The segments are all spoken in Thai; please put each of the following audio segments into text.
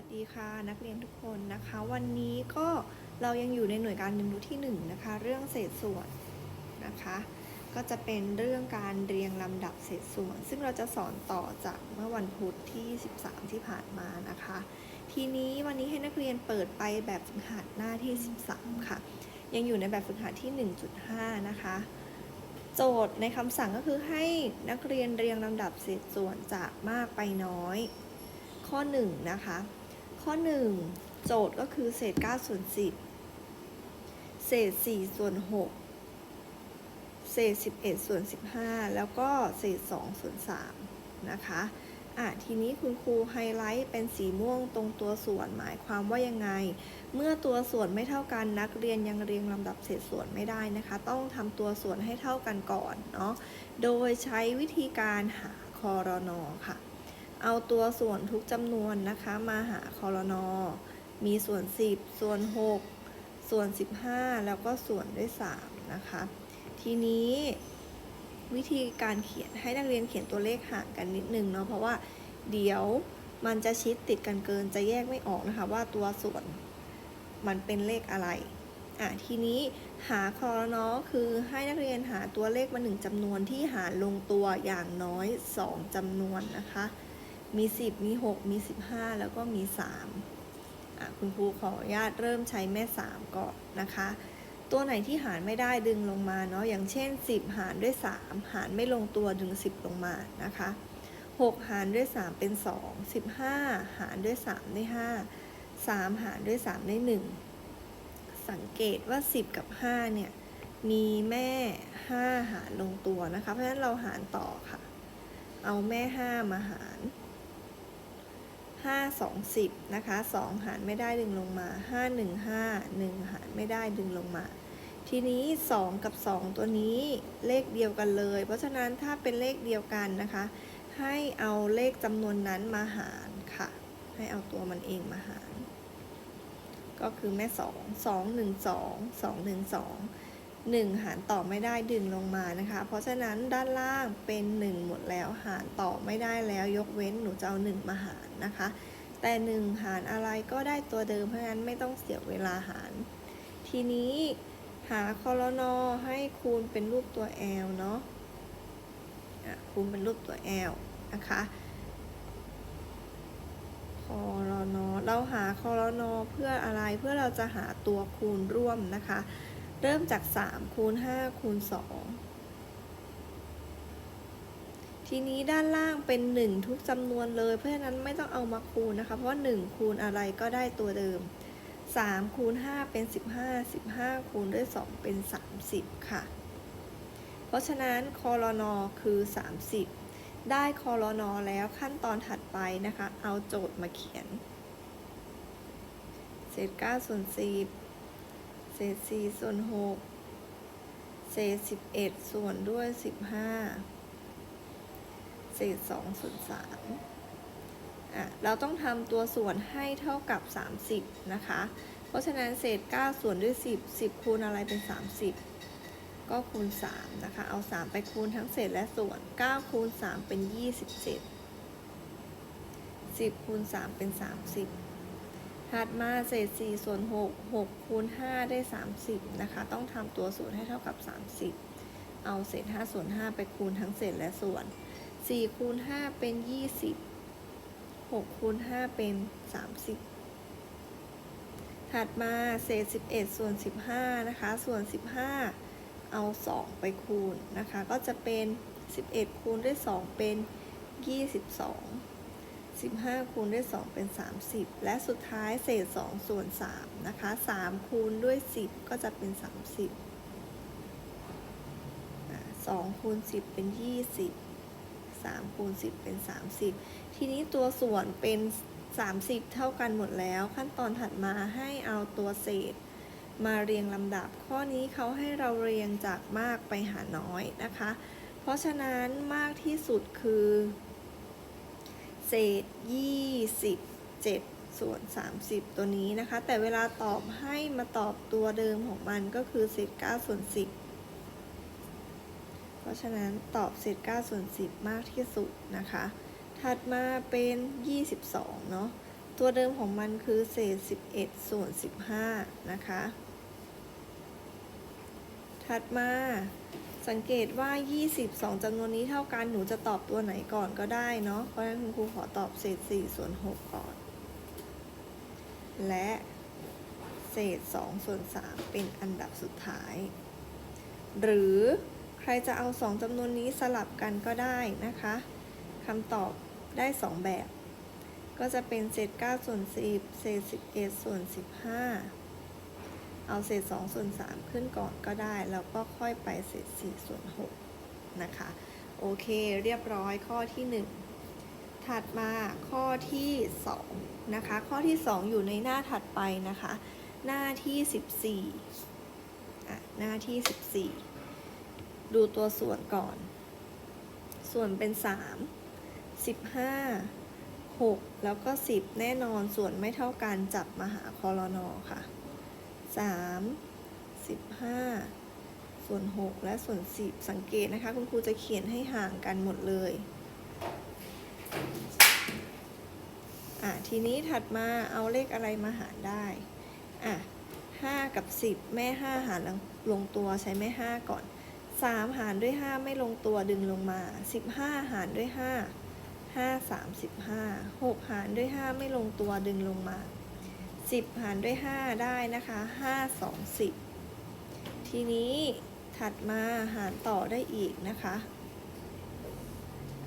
วัสดีค่ะนักเรียนทุกคนนะคะ วันนี้ก็เรายังอยู่ในหน่วยการเรียนรู้ที่1นงนะคะ เรื่องเศษส่วนนะคะ ก็จะเป็นเรื่องการเรียงลำดับเศษส่วน ซึ่งเราจะสอนต่อจากเมื่อวันพุธที่ 13 ที่ผ่านมานะคะ ทีนี้วันนี้ให้นักเรียนเปิดไปแบบฝึกหัดหน้าที่ 13 ค่ะ ยังอยู่ในแบบฝึกหัดที่ 1.5 นะคะ โจทย์ในคำสั่งก็คือให้นักเรียนเรียงลำดับเศษส่วนจากมากไปน้อยข้อ1นะคะ ข้อ 1 โจทย์ก็คือเศษ 9 ส่วน 10 เศษ 4 ส่วน 6 เศษ 11 ส่วน 15 แล้วก็เศษ 2 ส่วน 3 นะคะอะทีนี้คุณครูไฮไลท์เป็นสีม่วงตรงตัวส่วนหมายความว่ายังไง เมื่อตัวส่วนไม่เท่ากันนักเรียนยังเรียงลำดับเศษส่วนไม่ได้นะคะ ต้องทำตัวส่วนให้เท่ากันก่อนเนาะโดยใช้วิธีการหาคอรนอค่ะ เอาตัวส่วนทุกจำนวนนะคะมาหาคอรนอมีส่วน 10 ส่วน 6 ส่วน 15 แล้วก็ส่วนด้วย 3 นะคะ ทีนี้วิธีการเขียนให้นักเรียนเขียนตัวเลขห่างกันนิดนึงเนาะเพราะว่าเดี๋ยวมันจะชิดติดกันเกินจะแยกไม่ออกนะคะ ว่าตัวส่วนมันเป็นเลขอะไรอะทีนี้หาคอรนอคือให้นักเรียนหาตัวเลขมาหนึ่งจำนวนที่หารลงตัวอย่างน้อย 2จำนวนนะคะ มี 10 มี 6 มี 15 แล้วก็มี3คุณครูขออนุญาตเริ่มใช้แม่ 3 ก่อนนะคะ ตัวไหนที่หารไม่ได้ดึงลงมาเนาะอย่างเช่น 10 หารด้วย 3 หารไม่ลงตัวดึง 10 ลงมานะคะ 6 หารด้วย 3 เป็น 2 15 หารด้วย 3 ได้ 5 3 หารด้วย 3 ได้ 1 สังเกตว่า 10 กับ 5 เนี่ย มีแม่ 5 หารลงตัวนะคะ เพราะฉะนั้นเราหารต่อค่ะ เอาแม่ 5 มาหาร 5 2 10นะคะ 2 หารไม่ได้ดึงลงมา 5 1 5 1 หารไม่ได้ดึงลงมา ทีนี้ 2 กับ 2 ตัวนี้เลขเดียวกันเลย เพราะฉะนั้นถ้าเป็นเลขเดียวกันนะคะ ให้เอาเลขจำนวนนั้นมาหารค่ะ ให้เอาตัวมันเองมาหาร ก็คือแม่ 2 2 1 2 2 1 2 1 หารต่อไม่ได้ดึงลงมานะคะ เพราะฉะนั้นด้านล่างเป็น 1 หมดแล้วหารต่อไม่ได้แล้วยกเว้นหนูจะเอา 1 มาหารนะคะ แต่ 1 หารอะไรก็ได้ตัวเดิมเพราะฉะนั้นไม่ต้องเสียเวลาหาร ทีนี้หาคอรนอให้คูณเป็นรูปตัว L เนาะอะคูณเป็นรูปตัว L นะคะคอรนอเราหาคอรนอเพื่ออะไรเพื่อเราจะหาตัวคูณร่วมนะคะ เริ่มจาก 3 คูณ 5 คูณ 2 ทีนี้ด้านล่างเป็น 1 ทุกจำนวนเลย เพราะฉะนั้นไม่ต้องเอามาคูณนะคะ เพราะว่า1คูณอะไรก็ได้ตัวเดิม 3 คูณ 5 เป็น 15 15 คูณด้วย 2 เป็น 30 ค่ะ เพราะฉะนั้นคอรนอคือ 30 ได้คอรนอแล้วขั้นตอนถัดไปนะคะ เอาโจทย์มาเขียนเศษ9ส่วน10 เศษ4ส่วน6เศษ11ส่วนด้วย15เศษ2ส่วน3อะเราต้องทำตัวส่วนให้เท่ากับ30นะคะ เพราะฉะนั้นเศษ9ส่วนด้วย10 10คูณอะไรเป็น30ก็คูณ 3 นะคะ เอา 3 ไปคูณทั้งเศษและส่วน 9 คูณ 3 เป็น 27 10 คูณ 3 เป็น 30 ถัดมาเศษ4ส่วน6 6คูณ5ได้ 30 นะคะ ต้องทำตัวส่วนให้เท่ากับ 30 เอาเศษ5ส่วน5ไปคูณทั้งเศษและส่วน 4 คูณ 5 เป็น 20 6 คูณ 5 เป็น 30 ถัดมาเศษ 11 ส่วน 15 นะคะ ส่วน 15 เอา 2 ไปคูณนะคะ ก็จะเป็น 11 คูณด้วย 2 เป็น 22 15 คูณด้วย 2 เป็น 30 และสุดท้ายเศษ 2 ส่วน 3 นะคะ 3 คูณด้วย 10 ก็จะเป็น 30 2 คูณ 10 เป็น 20 3 คูณ 10 เป็น 30 ทีนี้ตัวส่วนเป็น 30 เท่ากันหมดแล้ว ขั้นตอนถัดมาให้เอาตัวเศษมาเรียงลำดับ ข้อนี้เขาให้เราเรียงจากมากไปหาน้อยนะคะ เพราะฉะนั้นมากที่สุดคือ เศษ 27 ส่วน 30 ตัวนี้นะคะ แต่เวลาตอบให้มาตอบตัวเดิมของมันก็คือเศษ 9 ส่วน 10 เพราะฉะนั้นตอบเศษ 9 ส่วน 10 มากที่สุดนะคะ ถัดมาเป็น 22 เนาะตัวเดิมของมันคือเศษ 11 ส่วน 15 นะคะ ถัดมา สังเกตว่า 22จำนวนนี้เท่ากัน หนูจะตอบตัวไหนก่อนก็ได้เนาะ เพราะฉะนั้นคุณครูขอตอบเศษ 4 ส่วน 6 ก่อน และเศษ 2 ส่วน 3 เป็นอันดับสุดท้าย หรือใครจะเอา 2จำนวนนี้สลับกันก็ได้นะคะคำตอบได้ 2 แบบ ก็จะเป็นเศษ 9 ส่วน 10 เศษ 11 ส่วน 15 เอาเศษ2ส่วน3ขึ้นก่อนก็ได้ แล้วก็ค่อยไปเศษ4ส่วน6นะคะ โอเคเรียบร้อยข้อที่ 1 ถัดมาข้อที่2นะคะข้อที่ 2 อยู่ในหน้าถัดไปนะคะ หน้าที่ 14อะหน้าที่ 14 ดูตัวส่วนก่อน ส่วนเป็น 3 15 6 แล้วก็ 10 แน่นอนส่วนไม่เท่ากันจับมาหาคอรนอค่ะ 3 15 ส่วน 6 และส่วน 10 สังเกตนะคะ คุณครูจะเขียนให้ห่างกันหมดเลยอะทีนี้ถัดมาเอาเลขอะไรมาหารได้อะ5 กับ 10 แม่ 5 หารลงตัวใช้แม่ 5 ก่อน 3 หารด้วย 5 ไม่ลงตัวดึงลงมา 15 หารด้วย 5 5 35 6 หารด้วย 5 ไม่ลงตัวดึงลงมา 10 หารด้วย 5 ได้นะคะ 5 2 10 ทีนี้ถัดมาหารต่อได้อีกนะคะ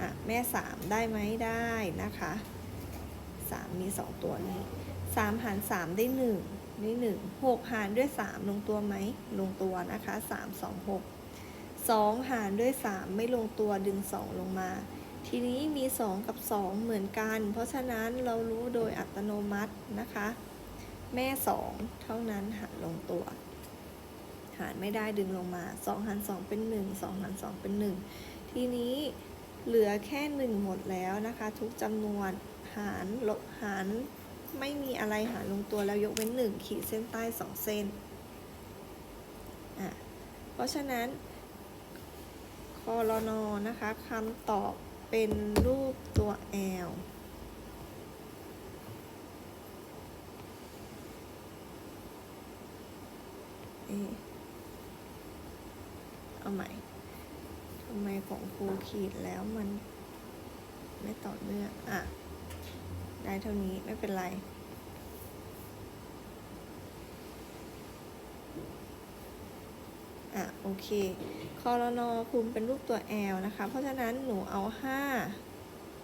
อะแม่ 3 ได้ไหมได้นะคะ 3 มี 2 ตัวนี้ 3 หาร 3 ได้ 1 ได้ 1 6 หารด้วย 3 ลงตัวไหม ลงตัวนะคะ 3 2 6 2 หารด้วย 3 ไม่ลงตัวดึง 2 ลงมา ทีนี้มี 2 กับ 2 เหมือนกัน เพราะฉะนั้นเรารู้โดยอัตโนมัตินะคะ แม่2เท่านั้นหารลงตัว หารไม่ได้ดึงลงมา2หาร2เป็น1 2หาร2เป็น1ทีนี้เหลือแค่1หมดแล้วนะคะ ทุกจำนวนหารลบหารไม่มีอะไรหารลงตัวแล้วยกเว้น1ขีดเส้นใต้2เส้นอะเพราะฉะนั้นคอรนอนะคะคำตอบเป็นรูปตัว L เอ๊ะเอาใหม่ทำไมของครูขีดแล้วมันไม่ต่อเนื่องอะ ได้เท่านี้ไม่เป็นไรอะโอเคคอรนอคุมเป็นรูปตัว L นะคะ เพราะฉะนั้นหนูเอา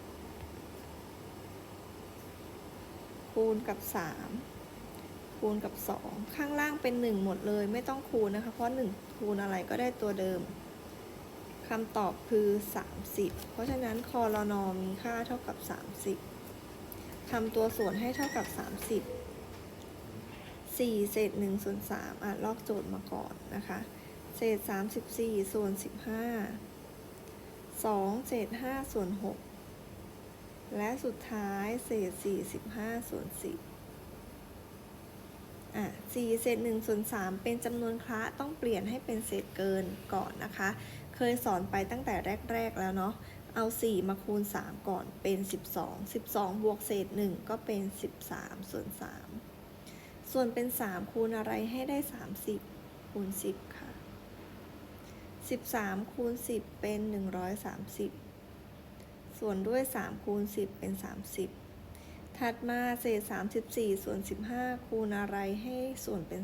5 คูณกับ 3 คูณกับ 2 ข้างล่างเป็น 1 หมดเลย ไม่ต้องคูณนะคะ เพราะ 1 คูณอะไรก็ได้ตัวเดิมคำตอบคือ 30 เพราะฉะนั้นคอรนอมีค่าเท่ากับ 30ทำตัวส่วนให้เท่ากับ 30 4 เศษ1ส่วน3อะลอกโจทย์มาก่อนนะคะ เศษ 34 ส่วน 15 2 เศษ 5 ส่วน 6 และสุดท้ายเศษ 45 ส่วน 10 อะ4เศษ1ส่วน3เป็นจำนวนคละต้องเปลี่ยนให้เป็นเศษเกินก่อนนะคะ เคยสอนไปตั้งแต่แรก ๆ แล้วเนาะเอา 4 มาคูณ 3 ก่อนเป็น 12 12 บวกเศษ 1 ก็เป็น 13 ส่วน 3 ส่วนเป็น 3 คูณอะไรให้ได้ 30 คูณ 10 ค่ะ 13 คูณ 10 เป็น 130 ส่วนด้วย 3 คูณ 10 เป็น 30 ถัดมาเศษ 34 ส่วน 15 คูณอะไรให้ส่วนเป็น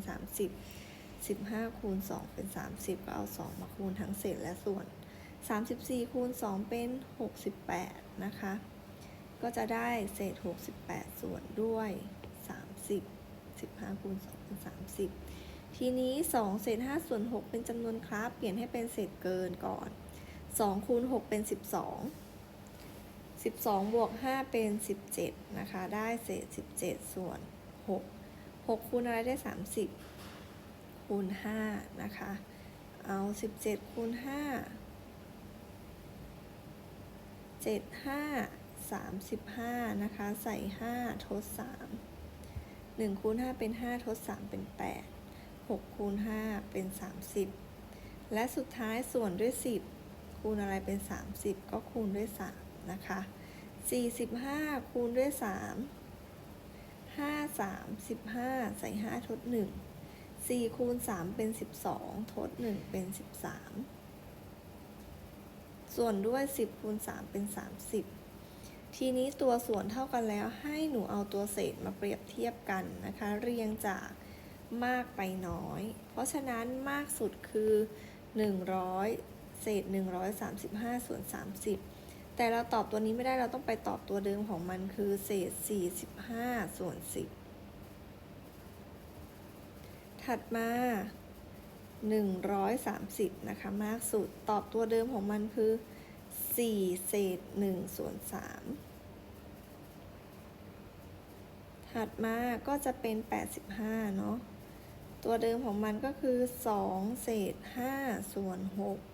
30 15 คูณ 2 เป็น 30 ก็เอา 2 มาคูณทั้งเศษและส่วน 34 คูณ 2 เป็น 68 นะคะ ก็จะได้เศษ 68 ส่วนด้วย 30 15คูณ2เป็น 30 ทีนี้ 2 เศษ5ส่วน 6 เป็นจำนวนคราฟเปลี่ยนให้เป็นเศษเกินก่อน 2 คูณ 6 เป็น 12 12 บวก 5 เป็น 17 นะคะ ได้เศษ 17 ส่วน 6 6 คูณอะไรได้ 30 คูณ 5 นะคะ เอา 17 คูณ 5 7 5 35 นะคะ ใส่ 5 ทด 3 1 คูณ 5 เป็น 5 ทด 3 เป็น 8 6 คูณ 5 เป็น 30 และสุดท้ายส่วนด้วย 10 คูณอะไรเป็น 30 ก็คูณด้วย 3 นะคะ 45 คูณด้วย3ห้าสามสิบห้าใส่ห้าทดหนึ่งสี่คูณสามเป็นสิบสองทดหนึ่งเป็นสิบสามส่วนด้วยสิบคูณสามเป็นสามสิบทีนี้ตัวส่วนเท่ากันแล้วให้หนูเอาตัวเศษมาเปรียบเทียบกันนะคะ เรียงจากมากไปน้อย เพราะฉะนั้นมากสุดคือ 100 เศษ 135 ส่วน 30 แต่เราตอบตัวนี้ไม่ได้เราต้องไปตอบตัวเดิมของมันคือเศษ 45 ส่วน 10 ถัดมา 130 นะคะ มากสุด ตอบตัวเดิมของมันคือ 4 เศษ 1 ส่วน 3 ถัดมาก็จะเป็น 85 เนาะ ตัวเดิมของมันก็คือ 2 เศษ 5 ส่วน 6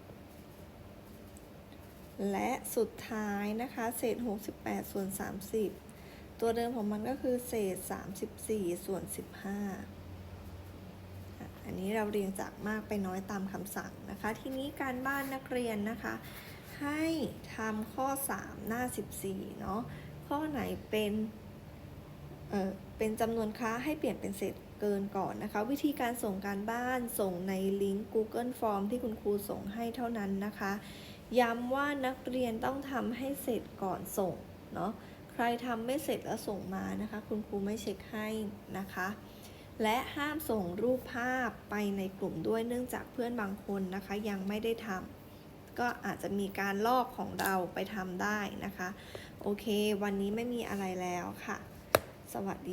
และสุดท้ายนะคะ เศษ 68 ส่วน 30 ตัวเดิมของมันก็คือเศษ 34 ส่วน 15 อันนี้เราเรียงจากมากไปน้อยตามคำสั่งนะคะ ทีนี้การบ้านนักเรียนนะคะ ให้ทำข้อ 3 หน้า 14 เนาะข้อไหนเป็นเอ่อเป็นจำนวนค้าให้เปลี่ยนเป็นเศษเกินก่อนนะคะ วิธีการส่งการบ้านส่งในลิงก์ Google Form ที่คุณครูส่งให้เท่านั้นนะคะ ย้ำว่านักเรียนต้องทำให้เสร็จก่อนส่งเนาะใครทำไม่เสร็จแล้วส่งมานะคะ คุณครูไม่เช็คให้นะคะ และห้ามส่งรูปภาพไปในกลุ่มด้วยเนื่องจากเพื่อนบางคนนะคะ ยังไม่ได้ทำก็อาจจะมีการลอกของเราไปทำได้นะคะ โอเค วันนี้ไม่มีอะไรแล้วค่ะ สวัสดี